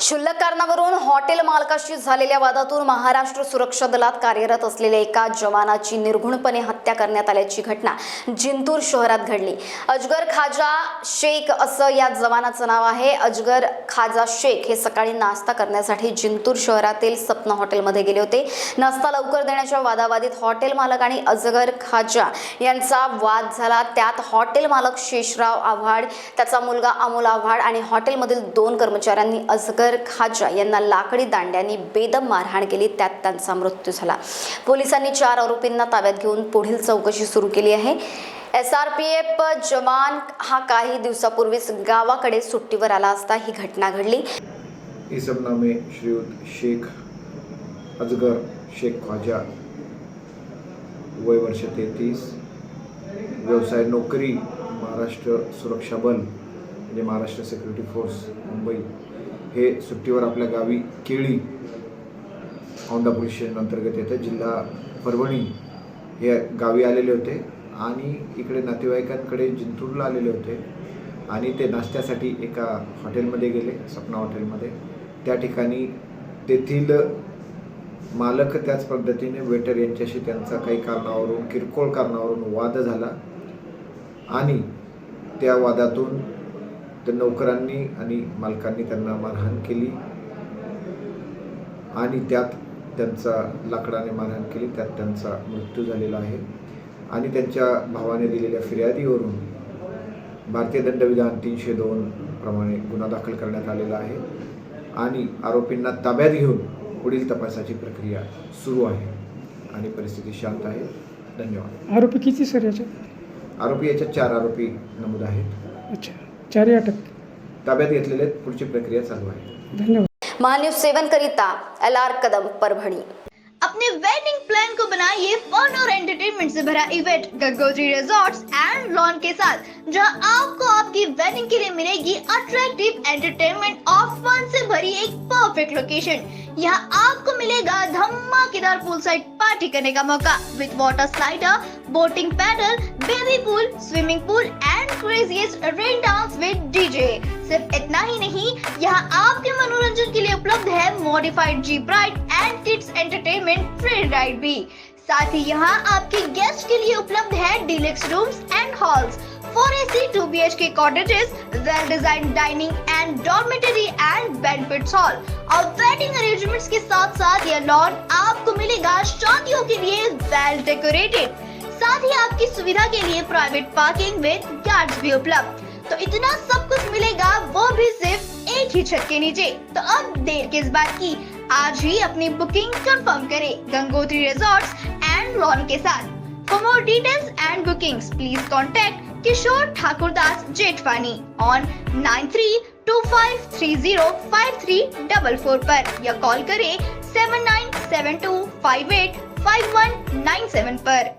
क्षुल्लक कारणावरून हॉटेल मालकाशी झालेल्या वादातून महाराष्ट्र सुरक्षा दलात कार्यरत असलेल्या एका जवानाची निर्घुणपणे हत्या करण्यात आल्याची घटना जिंतूर शहरात घडली. अजगर खाजा शेख असं या जवानाचं नाव आहे. अजगर खाजा शेख हे सकाळी नाश्ता करण्यासाठी जिंतूर शहरातील सपना हॉटेलमध्ये गेले होते. नाश्ता लवकर देण्याच्या वादावादीत हॉटेल मालक आणि अजगर खाजा यांचा वाद झाला. त्यात हॉटेल मालक शेषराव आव्हाड त्याचा मुलगा अमोल आव्हाड आणि हॉटेलमधील दोन कर्मचाऱ्यांनी अजगर खाजा यांना लाकडी दांड्यांनी बेदम मारहाण केली त्यात त्यांचा मृत्यू झाला. पोलिसांनी चार आरोपींना ताब्यात घेऊन पुढील चौकशी सुरू केली आहे. एस आर पी एफ जवान हा काही दिवसापूर्वीच गावाकडे सुट्टीवर आला असता ही घटना घडली. इस श्रीयुत शेख अजगर शेख ख्वाजा वय वर्ष तेहतीस व्यवसाय नोकरी महाराष्ट्र सुरक्षा बल. म्हणजे महाराष्ट्र सिक्युरिटी फोर्स मुंबई हे सुट्टीवर आपल्या गावी केळी औंढा पोलीस स्टेशन अंतर्गत येतं. जिल्हा परभणी हे गावी आलेले होते आणि इकडे नातेवाईकांकडे जिंतूरला आलेले होते आणि ते नाश्त्यासाठी एका हॉटेलमध्ये गेले सपना हॉटेलमध्ये. त्या ठिकाणी तेथील मालक त्याच पद्धतीने वेटर यांच्याशी त्यांचा काही कारणावरून किरकोळ कारणावरून वाद झाला आणि त्या वादातून त्या नौकरांनी आणि मालकांनी त्यांना मारहाण केली. आणि त्यात त्यांचा लाकडाने मारहाण केली. त्यात त्यांचा मृत्यू झालेला आहे. आणि त्यांच्या भावाने दिलेल्या फिर्यादीवरून भारतीय दंडविधान तीनशे दोन प्रमाणे गुन्हा दाखल करण्यात आलेला आहे. आणि आरोपींना ताब्यात घेऊन पुढील तपासाची प्रक्रिया सुरू आहे. आणि परिस्थिती शांत आहे. धन्यवाद. आरोपी किती सर याच्यात? आरोपी याच्यात चार आरोपी नमूद आहेत. अच्छा. चारही अटक ताब्यात घेतलेले पुढची प्रक्रिया चालू आहे. धन्यवाद. महान्यूज सेवन करिता एल आर कदम परभणी. अपने वेडिंग प्लान को बनाइए फन और एंटरटेनमेंट से भरा event Gangotri resorts and lawn के साथ जहाँ आपको आपकी वेडिंग के लिए मिलेगी अट्रैक्टिव एंटरटेनमेंट और फन से भरी एक परफेक्ट लोकेशन यहाँ आपको मिलेगा धमाकेदार पूल साइड पार्टी करने का मौका with water slider boating paddle baby pool swimming pool and craziest rain dance with DJ सिर्फ़ इतना ही नहीं, यहाँ आपके मनोरंजन के लिए उपलब्ध है modified jeep ride and kids entertainment free ride भी। साथ ही यहाँ आपके गेस्ट के लिए उपलब्ध है deluxe rooms and halls four A C two B H K cottages well design dining and dormitory and banquets hall और वेडिंग अरेंजमेंट्स के साथ साथ यह लॉन आपको मिलेगा शादियों के लिए वेल डेकोरेटेड साथ ही आपकी सुविधा के लिए प्राइवेट पार्किंग विद गार्ड भी उपलब्ध। तो इतना सब कुछ मिलेगा, वो भी सिर्फ़ एक ही छत के नीचे। तो अब देर किस बात की? आज ही अपनी बुकिंग कंफर्म करें गंगोत्री रिजोर्ट एंड लॉन के साथ। For more details and booking please contact Kishore Thakur Das, Jethwani on nine three two five three zero five three double four पर या कॉल करें seven nine seven two five eight five one nine seven पर।